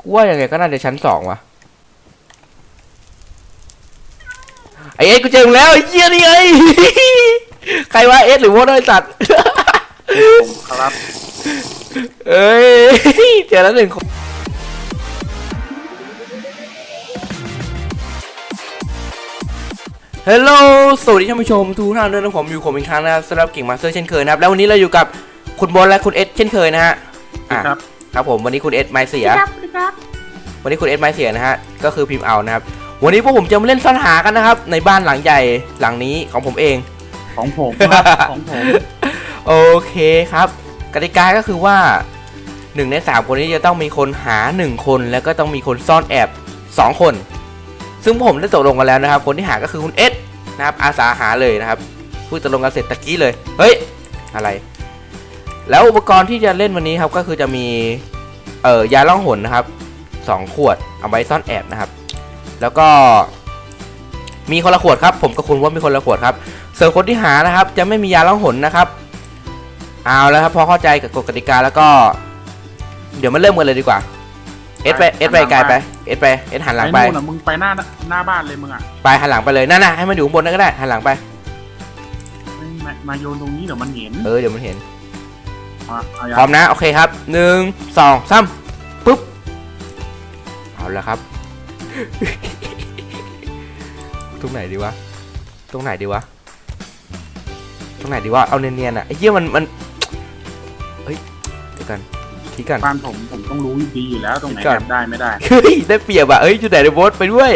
กูว่ายังไงก็น่าจะชั้นสองว่ะไอเอสกูเจอมึงแล้วไอ้เหี้ยนี่ไงใครวะเอสหรือว่าไอ้สัตว์ผมครับเอ้ยเจอแล้วหนึ่งคนฮัลโหลสวัสดีท่านผู้ชมทุกท่านด้วยนะผมอยู่ผมอีกครั้งนะครับสำหรับเก่งมาสเตอร์เช่นเคยนะครับ แล้ววันนี้เราอยู่กับคุณบอลและคุณเอสเช่นเคยนะฮะอะครับ ครับผมวันนี้คุณเอสไม่เสีย ครับครับวันนี้คุณเอสไม่เสียนะฮะก็คือพิมพ์เอานะครับ วันนี้พวกผมจะมาเล่นซ่อนหากันนะครับ ในบ้านหลังใหญ่หลังนี้ของผมเอง ของผมครับของผมโอเคครับ กติกาก็คือว่าหนึ่งในสามคนนี้จะต้องมีคนหาหนึ่งคนแล้วก็ต้องมีคนซ่อนแอบสองคน ซึ่งผมได้ตกลงกันแล้วนะครับ คนที่หาก็คือคุณเอสนะครับอาสาหาเลยนะครับพูดตกลงกันเสร็จตะกี้เลย เฮ้ย อะไร แล้วอุปกรณ์ที่จะเล่นวันนี้ครับก็คือจะมีเอ่อยาล่องหนนะครับสองขวดเอาไว้ซ่อนแอบนะครับ แล้วก็มีคนละขวดครับ ผมกับคุณว่ามีคนละขวดครับส่วนคนที่หานะครับ จะไม่มียาล่องหนนะครับ เอาแล้วครับพอเข้าใจกับกฎกติกาแล้วก็ เดี๋ยวมาเริ่มกันเลยดีกว่า เอสไปเอสไปไกลไปเอสไปเอสหันหลังไปไอ้นู่นน่ะมึงไปหน้าหน้าบ้านเลยมึงอะไปหันหลังไปเลยนั่นน่ะให้มันอยู่ข้างบนนั่นก็ได้หันหลังไปไม่มามาโยนตรงนี้เดี๋ยวมันเห็นเออเดี๋ยวมันเห็น อะเอาพร้อยังมนะ โอเคครับหนึ่งสองสามปุ๊บ เอาแล้วครับ ตรงไหนดีวะ ตรงไหนดีวะ ตรงไหนดีวะ เอาเนียนๆอะไอ้เหี้ยมันมันเฮ้ยเดี๋ยวกันคิดกันบ้านผมผมต้องรู้ดีอยู่แล้วตรงไหนก่อนแอบได้ไม่ได้เฮ้ยได้เปรียบอะเอ้ยจุดไหนเดยวโบสไปด้วย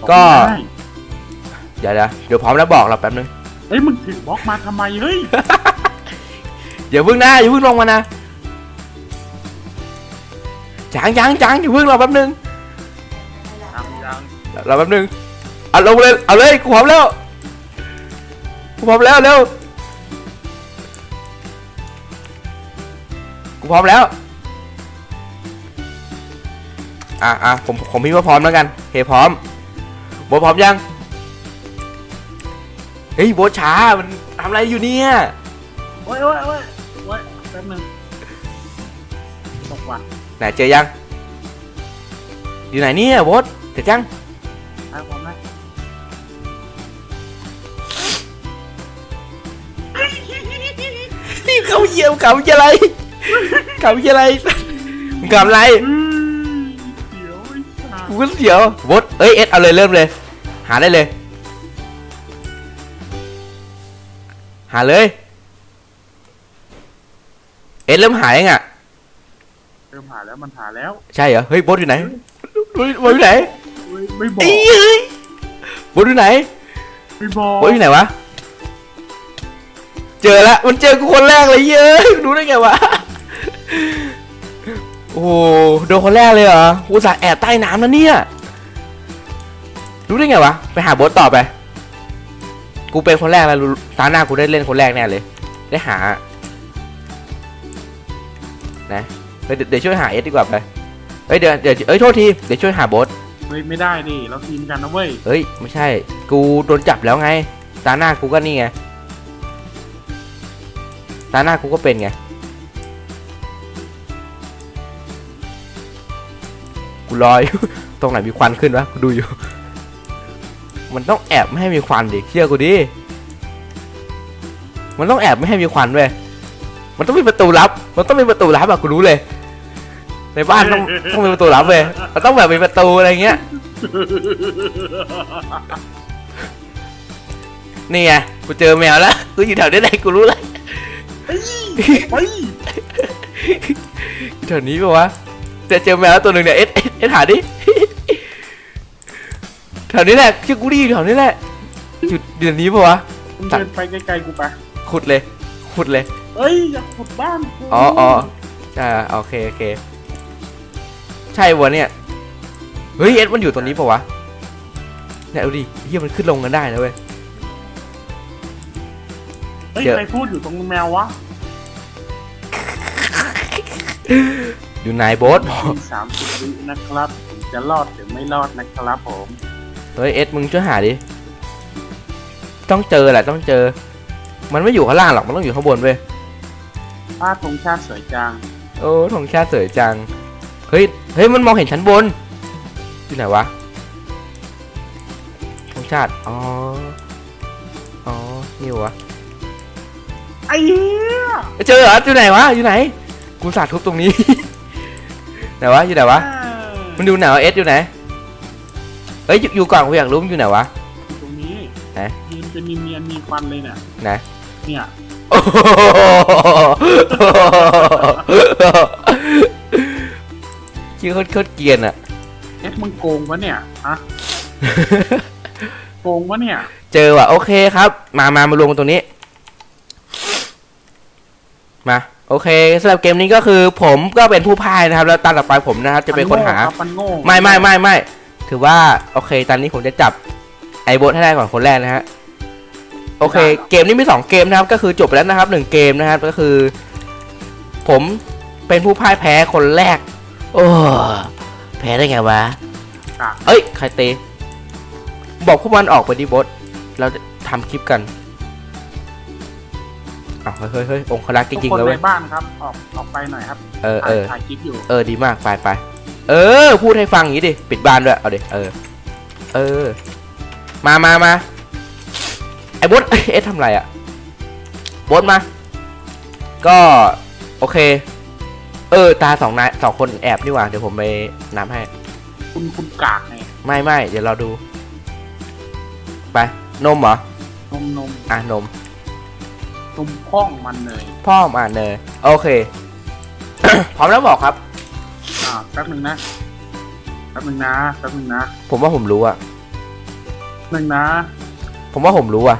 ผมก็ได้เดี๋ยวเดี๋ยวเดี๋ยวพร้อมแล้วบอกเราแป๊บนึงเอ้ยมึงถือบล็อกมาทำไมเฮ้ย อย่าเพิ่งนะอย่าเพิ่งลงมานะจางจางจางอย่าเพิ่งรอแป๊บนึงยังยังรอแป๊บนึงเอาลงเลยเอาเลยกูพร้อมแล้วกูพร้อมแล้วเร็วกูพร้อมแล้วอะอะผมผมพี่ว่าพร้อมแล้วกันเฮ้พร้อมโบพร้อมยังเฮ้ยโบช้ามันทำอะไรอยู่เนี่ยโอ้ยโอ้ยโอ้ย ป๊บนึงตกว่ะไหนเจอยัง อยู่ไหนเนี่ยโบทเสร็จยังไอ้ผมนะนี่เขาเยี่ยมเขาจะอะไรเขาจะอะไรมึงกำอะไรอืมเดี๋ยวไอ้สัสกูก็เสียวโบทเอ้ยเอ็ดเอาเลยเริ่มเลย หาได้เลย หาเลย เอ็ดเริ่มหายังอะ เริ่มหาแล้วมันหาแล้วใช่เหรอ เฮ้ยโบทอยู่ไหนโบทโบทอยู่ไหนเฮ้ยไม่บอเอ้กยเอ้ยโบทอยู่ไหนไม่บอกโบทอยู่ไหนวะ เจอละ มันเจอกูคนแรกเลยเย้ยรู้ได้ไงวะ โอ้โหโดนคนแรกเลยเหรอกูอุตสาห์แอบใต้น้ำนะเนี่ย รู้ได้ไงวะ ไปหาโบทต่อไป กูเป็นคนแรกแล้วรู้ตาหน้ากูได้เล่นคนแรกแน่เลย ได้หา นะเฮ้ยเดี๋ยวเดี๋ยวช่วยหาเอสดีกว่าไปเฮ้ยเดี๋ยวเดี๋ยวเอ้ยโทษทีเดี๋ยวช่วยหาโบทเฮ้ยไม่ได้ดิเราทีมกันนะเว้ยเฮ้ยไม่ใช่ กูโดนจับแล้วไง ตาหน้ากูก็นี่ไงตาหน้ากูก็เป็นไงกูรออยู่ตรงไหนมีควันขึ้นวะกูดูอยู่ มันต้องแอบไม่ให้มีควันดิเชื่อกูดิมันต้องแอบไม่ให้มีควันเว้ย มันต้องมีประตูลับ มันต้องมีประตูลับอะกูรู้เลย ในบ้านต้องต้องมีประตูลับเว้ยมันต้องแบบมีประตูอะไรเงี้ย นี่ไงกูเจอแมวแล้ว กูอยู่แถวนี้ไหนกูรู้เลยเฮ้ยแถวนี้ปะวะแต่เจอแมวแล้วตัวหนึ่งเนี่ยเอ็ดเอ็ดเอ็ดหาดิแถวนี้แหละชื่อกูดีอยู่แถวนี้แหละจุดเดือนนี้ปะวะมึงเดินไปไกลๆกูไปขุดเลย ขุดเลย เอ้ยอย่าขุดบ้านกูอ๋ออ๋อใช่โอเคโอเค ใช่วะเนี่ย เฮ้ยเอ็ดมันอยู่ตรงนี้ปะวะ เนี่ยดูดิเฮียมันขึ้นลงกันได้นะเว้ย เฮ้ยเดี๋ยว ใครพูดอยู่ตรงแมววะอยู่ไหนโบ๊ทมีสามสิบวินะครับถึงจะรอดหรือไม่รอดนะครับผมเฮ้ยเอ็ดมึงช่วยหาดิ ต้องเจอแหละต้องเจอ มันไม่อยู่ข้างล่างหรอกมันต้องอยู่ข้างบนเว้ย ป้าธงชาติสวยจัง โอ้ธงชาติสวยจัง เฮ้ย เฮ้ย มันมองเห็นชั้นบนอยู่ไหนวะธงชาติ อ๋อ อ๋อ นี่วะไอ้เหี้ยเจอเหรออยู่ไหนวะ อยู่ไหน กูสาดทุบตรงนี้ ไหนวะ อยู่ไหนวะ มันดูไหนวะเอสอยู่ไหน เฮ้ย อยู่อยู่ก่อนกูอยากรู้มันอยู่ไหนวะอยู่ตรงนี้ไหน ยืนเป็นเนียนๆมีควันเลยเนี่ยไหน เนี่ยโอ้โห ชื่อโคตรโคตรเกรียนอะเอ๊ะมึงโกงปะเนี่ยฮะโกงปะเนี่ย เจอว่ะโอเคครับ มามามารวมกันตรงนี้ มา โอเคสำหรับเกมนี้ก็คือ ผมก็เป็นผู้พ่ายนะครับ แล้วตาต่อไปผมนะครับ จะเป็นคนหา มัโง่รับมันโง่ ไม่ไม่ไม่ไม่ถือว่า โอเค ตอนนี้ผมจะจับไอโบทให้ได้ก่อนคนแรกนะฮะ โอเค เกมนี้มีสองเกมนะครับ ก็คือจบไปแล้วนะครับหนึ่งเกมนะครับ ก็คือ ผมเป็นผู้พ่ายแพ้คนแรก โอ้แพ้ได้ไงวะอะเอ้ย ใครเตะบอกพวกมันออกไปดิบดเราจะทำคลิปกันอ้าวเฮ้ยเฮ้ยเฮ้ยองครักษ์จทุกริงคๆนเลยในเว้ยบ้านครับ ออกออกไปหน่อยครับเออเออ ถ่ายคลิปอยู่ เออ ดีมาก ไปไป เออ พูดให้ฟังอย่างนี้ดิ ปิดบ้านด้วย เอาดิ เออ เออ มามามา ไอ้บดเอ๊ะทำไรอะบดมา ก็โอเค เออ ตาสองนายสองคนแอบนี่หว่า เดี๋ยวผมไปนับให้ คุณคุณกากไงไม่ไม่เดี๋ยวเราดู ไป นมเหรอ นมนมอะ นม นมพ่องมันเลยพ่อมอ่านเนยโอเค พร้อมแล้วบอกครับ อ่าแป๊บหนึ่งนะแป๊บหนึ่งนะแป๊บหนึ่งนะผมว่าผมรู้อะหนึ่งนะ ผมว่าผมรู้อะ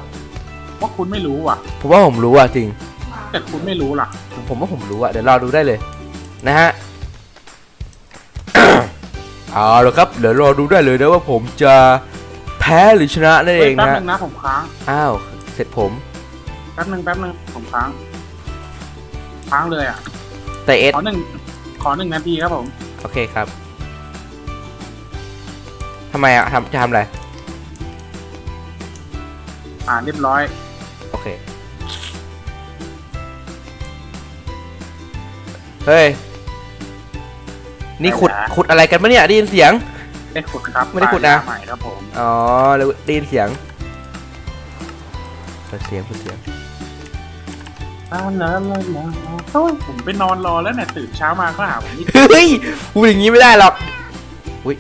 ว่าคุณไม่รู้ว่ะ ผมว่าผมรู้อะจริง แต่คุณไม่รู้ล่ะ ผมว่าผมรู้อะเดี๋ยวรอดูได้เลย นะฮะเอาละครับเดี๋ยวรอดูได้เลยนะว่าผมจะแพ้หรือชนะนั่นเอเฮ้ยงแป๊บนะหนึ่งนะผมค้าง อ้าวเสร็จผมแป๊บหนึ่งแป๊บหนึ่งผมค้าง ค้างเลยอะ แต่เอสขอหนึ่งขอหนึ่งนาทีครับผม โอเคครับทำไมอะทำจะทำอะไร อ่าเรียบร้อย เฮ้ย นี่ขุดอะไรนะขุดอะไรกันปะเนี่ยได้ยินเสียงได้ขุดครับไม่ได้ขุดนะ ปลายใหม่ครับผมอ๋อแล้วได้ยินเสียงเปิดเสียงเปิดเสียงอ้าวแล้วแล้วแล้วโอ้ยผมไปนอนรอแล้วเนี่ยตื่นเช้ามาก็หาผมไม่เจอเฮ้ยพูดอย่างนี้ไม่ได้หรอก อุ้ย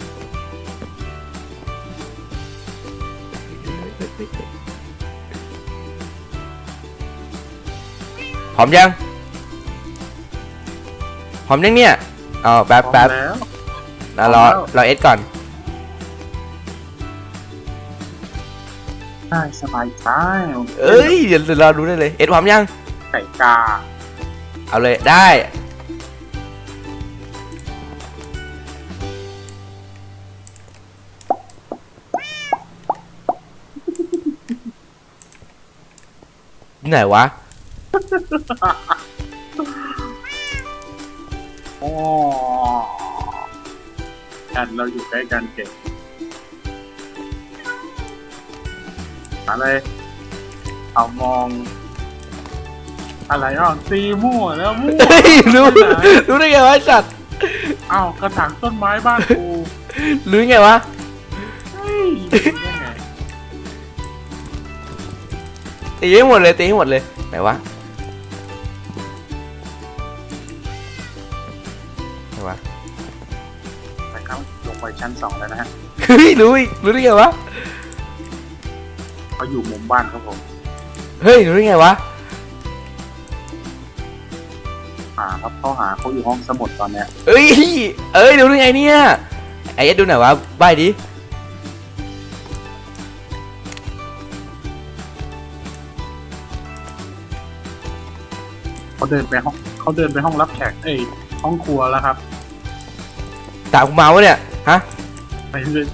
พร้อมยังพ ร้อมยังเนี่ยอ๋อแป๊บแป๊บแล้วเรารอพร้อมแล้วรอเอสก่อน ได้สบายใจเอ้ยเดี๋ยวเราดูได้เลยเอสพร้อมยังไก่กาเอาเลยได้ไหนวะโอ้ กันเราอยู่ใกล้กันเก่งอะไรเอามอง อะไรอะตีมั่วแล้วมั่วเฮ้ยรู้ไปไหนรู้ได้ไงวะไอ้สัตว์เอ้าวกระถางต้นไม้บ้านกูรู้ไงวะเฮ้ยรู้ได้ไงตีให้หมดเลยตีให้หมดเลยไหนวะ นะครับลงไปชั้นสองแล้วนะฮะเฮ้ยรู้อีกรู้ได้ไงวะเขาอยู่มุมบ้านครับผมเฮ้ยรู้ได้ไงวะหาครับเขาหาเขาอยู่ห้องสมุดตอนเนี้ยเอ้ยเอ้ยรู้ได้ไงเนี่ยไอ้เอ็ดดูหน่อยวะใบดิเขาเดินไปห้องเขาเดินไปห้องรับแขกเอ้ยห้องครัวแล้วครับตามกูมาวะเนี่ย ฮะไปเลย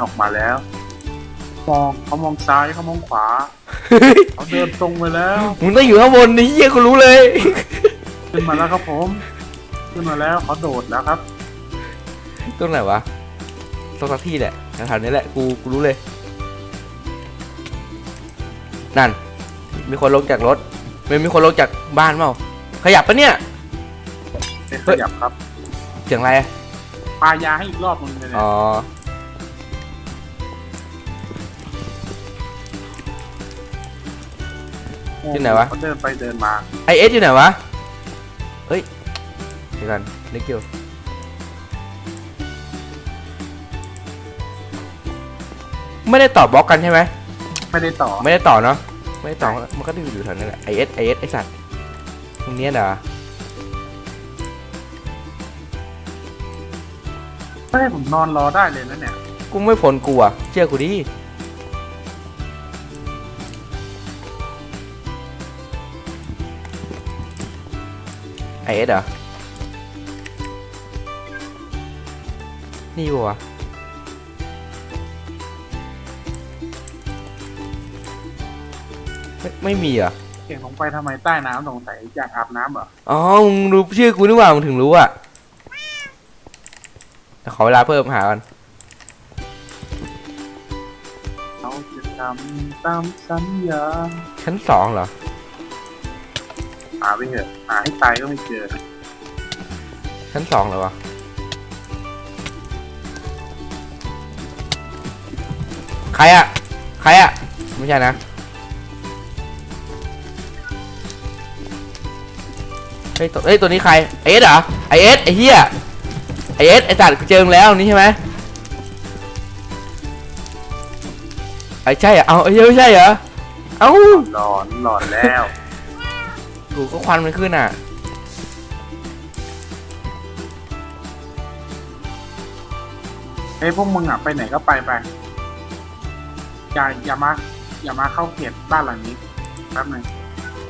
ออกมาแล้ว มองเขามองซ้ายเขามองขวา เขาเดินตรงไปแล้ว มึงต้องอยู่ข้างบนนี่เฮียกูรู้เลย ขึ้นมาแล้วครับผม ขึ้นมาแล้วเขาโดดแล้วครับ ตรงไหนวะตรงสักที่แหละแถวๆนี้แหละ กูกูรู้เลย นั่น มีคนลงจากรถมันมีคนลงจากบ้านเปล่า ขยับปะเนี่ย ไม่ขเฮ้ยยับครับเสียงอะไรอะปายาให้อีกรอบนึงเลยเนี่ยอ๋อที่ไหนวะเขาเดินไปเดินมาไอเอสอยู่ไหนวะเฮ้ยเดี๋ยวกันนึกอยู่ไม่ได้ตอบบล็อกกันใช่ไหมไม่ได้ต่อ ไม่ได้ต่อเนาะ ไม่ได้ต่อ มันก็อยู่แถวนั้นแหละไอเอสไอเอสไอสัตว์ตรงเนี้ยเหรอ ไม่ให้ผมนอนรอได้เลยนะเนี่ย กูไม่ผลกูอะเชื่อกูดิ ไอเอสเหรอ นี่ปะวะไม่ไม่มีเหรอะเสียงของไปทำไมใต้น้ำสงสัยอยากอาบน้ำเหรอ อ๋อ มึงรู้ชื่อกูนี่หว่ามึงถึงรู้อะแต่ ขอเวลาเพิ่มหากันเขาจะทำตามสัญญาชั้นสองเหรอ หาไปเถอะหาให้ตายก็ไม่เจอชั้นสองเหรอวะใครอะใครอะไม่ใช่นะเฮ้ยตัวเฮ้ยตัวนี้ใครไอเอสเหรอไอเอสไอเฮีย ไอเอสไอสัตว์กูเจอมึงแล้วนี่ใช่ไหมไอใช่เหรอเอาไอ้เหี้ยไม่ใช่เหรอเอ้าหลอนหลอนแล้วกูก็ควันมันขึ้นอะเฮ้ยพวกมึงอะไปไหนก็ไปไปอย่าอย่ามาอย่ามาเข้าเขตบ้านหลังนี้แป๊บหนึง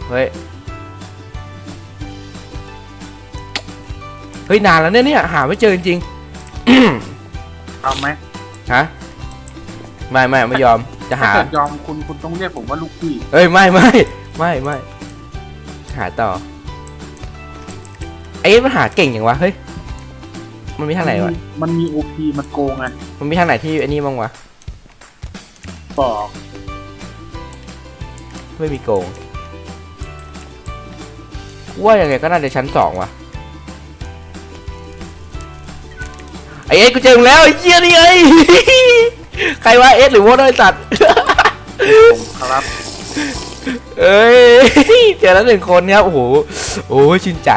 เฮ้ย เฮ้ยนานแล้วเนี่ยเนี่ยหาไม่เจอจริงๆเอาไหมฮะไม่ไม่ไม่ยอมจะถ้าหาเกิดยอมคุณคุณต้องเรียกผมว่าลูกพี่เอ้ยไม่ไม่ไม่ไม่หาต่อไอ้มันหาเก่งอย่างวะเฮ้ยมันมีทางไหนวะมันมีโอพีมันโกงไงมันมีทางไหนที่ไอ้นี่บ้างวะบอกไม่มีโกงกูว่ายังไงก็น่าจะชั้นสองว่ะ ไอเอสกูเจอมึงแล้วไอ้เหี้ยนี่ไง ใครวะเอสหรือว่าไอ้สัตว์ ผมครับเอ้ย เจอแล้วหนึ่งคนครับ โอ้โห โอ้ยชื่นใจ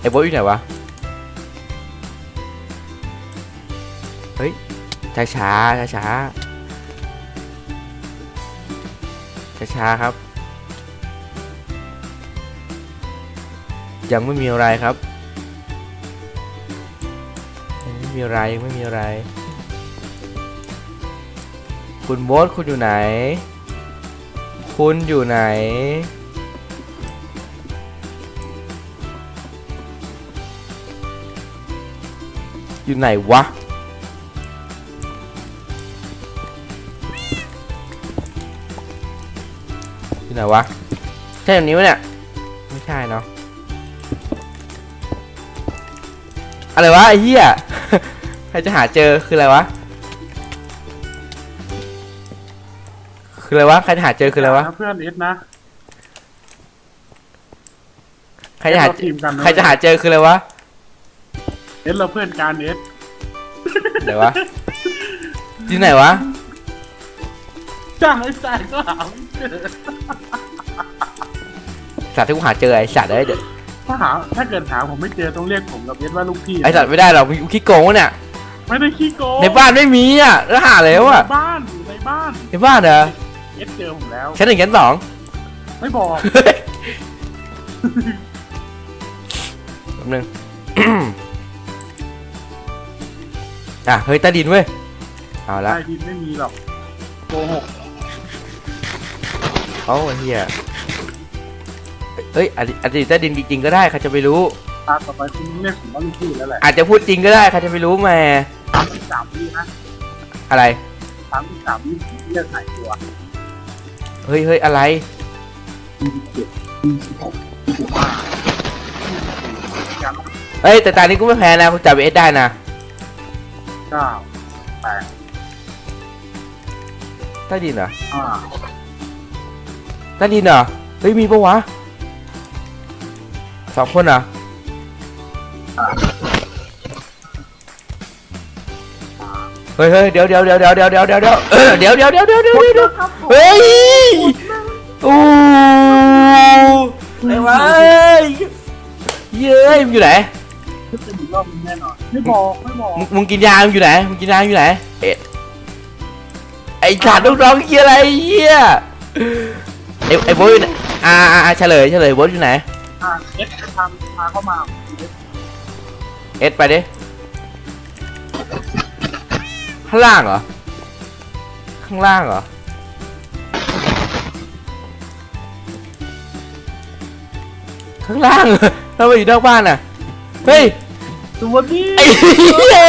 ไอ้โบ๊ทอยู่ไหนวะ เฮ้ย ช้าช้าช้าช้าช้าช้าๆครับ ยังไม่มีอะไรครับ ไม่มีอะไรยังไม่มีอะไร คุณโบ๊ทคุณอยู่ไหน คุณอยู่ไหน อยู่ไหนวะอยู่ไหนวะ ใช่แบบนี้วะเนี่ย ไม่ใช่เนาะ อะไรวะไอ้เหี้ยใครจะหาเจอคืออะไรวะ คืออะไรวะใครจะหาเจอคืออะไรวะนเพื่อนเอสนะใครจะหาเอสเราทีมกันนใครจะหาเจอคืออะไรวะ เอสเราเพื่อนการเอสไหนวะที่ไหนวะจ้างไอ้สายก็หาไม่เจอสัตว์ที่กูหาเจอไอ้สัตว์เอ้ยเดี๋ยว ถ้าหาถ้าเกิดหาผมไม่เจอต้องเรียกผมกับเอสว่าลูกพี่ไอ้สัตว์ไม่ได้หรอกมึงคิดโกงวะเนี่ย ไม่ได้ขี้โกงในบ้านไม่มีอะแล้วหาแล้วอะในบ้านอยู่ในบ้านในบ้านเหรอเอสเจอผมแล้วชั้นหนึ่งชั้นสองไม่บอกเฮ้ยแป๊บนึงอะเฮ้ยใต้ดินเว้ยเอาละใต้ดินไม่มีหรอกโกหก เขาเฮีย เอ้ยอาจจะอาจจะอยู่ใต้ดินจริงๆก็ได้ใครจะไปรู้ ตาต่อไปคุณเรียกผมว่าลูกพี่แล้วแหละอาจจะพูดจริงก็ได้ใครจะไปรู้แหม่สามสิบสามวินะอะไร สามสิบสามวิผมเรียกหายตัวเฮ้ยเฮ้ยอะไรยี่สิบเจ็ดยี่สิบหกยี่สิบห้ายังเฮ้ยแต่ตอนนี้กูไม่แพ้นะกูจับเอสได้นะ เก้าแปดใต้ดินเหรอห้า ใต้ดินเหรอ เฮ้ยมีปะวะ สองคนเหรอเฮ้ยเฮ้ยเดี๋ยวเดี๋ยวเดี๋ยวเดี๋ยวเดี๋ยวเดี๋ยวเดี๋ยวเดี๋ยวเออเดี๋ยวเดี๋ยวเดี๋ยวเดี๋ยวเดี๋ยวเดี๋ยวครับผมเฮ้ยโอ้ไหนวะเอ้ยเย้ยมันอยู่ไหนจะเป็นอีกรอบนึงแน่นอนไม่บอกไม่บอกมึงมึงกินยามึงอยู่ไหนมึงกินยาอยู่ไหนเอ๊ะไอ้ขาดลูกน้องเฮียอะไรเฮียไอ้ไอ้โบทอยู่ไหนอ่าอ่าอ่าเฉลยเฉลยโบทอยู่ไหน อะเอ็กซ์ทำพาเข้ามาเอสไปดิข้างล่างเหรอ ข้างล่างเหรอ ข้างล่างเหรอทำไมอยู่นอกบ้านอะ เฮ้ยสวัสดีไอ้เหี้ย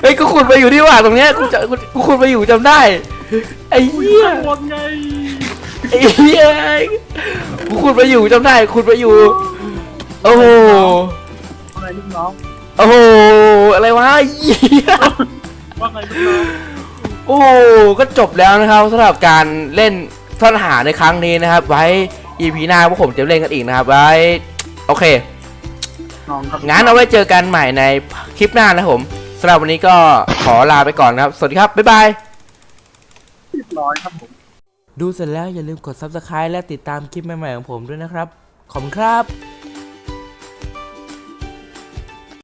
เฮ้ยกูขุดไปอยู่ที่ว่าตรงเนี้ยกูจะกูกูขุดไปอยู่จำได้ ไอ้เหี้ยข้างบนไงไอ้เหี้ย กูขุดไปอยู่จำได้ขุดไปอยู่ โอ้โหว่าไงลูกน้องโอ้โหอะไรวะไอ้เหี้ยว่าไงลูกน้องโอ้โหก็จบแล้วนะครับสำหรับการเล่นซ่อนหาในครั้งนี้นะครับ ไว้ EP หน้าพวกผมจะเล่นกันอีกนะครับ ไว้ โอเค น้องครับงั้นเอาไว้เจอกันใหม่ในคลิปหน้านะครับผมสำหรับวันนี้ก็ขอลาไปก่อนนะครับ สวัสดีครับ บ๊ายบาย เรียบร้อยครับผม ดูเสร็จแล้วอย่าลืมกด Subscribe และติดตามคลิปใหม่ๆของผมด้วยนะครับ ขอบคุณครับ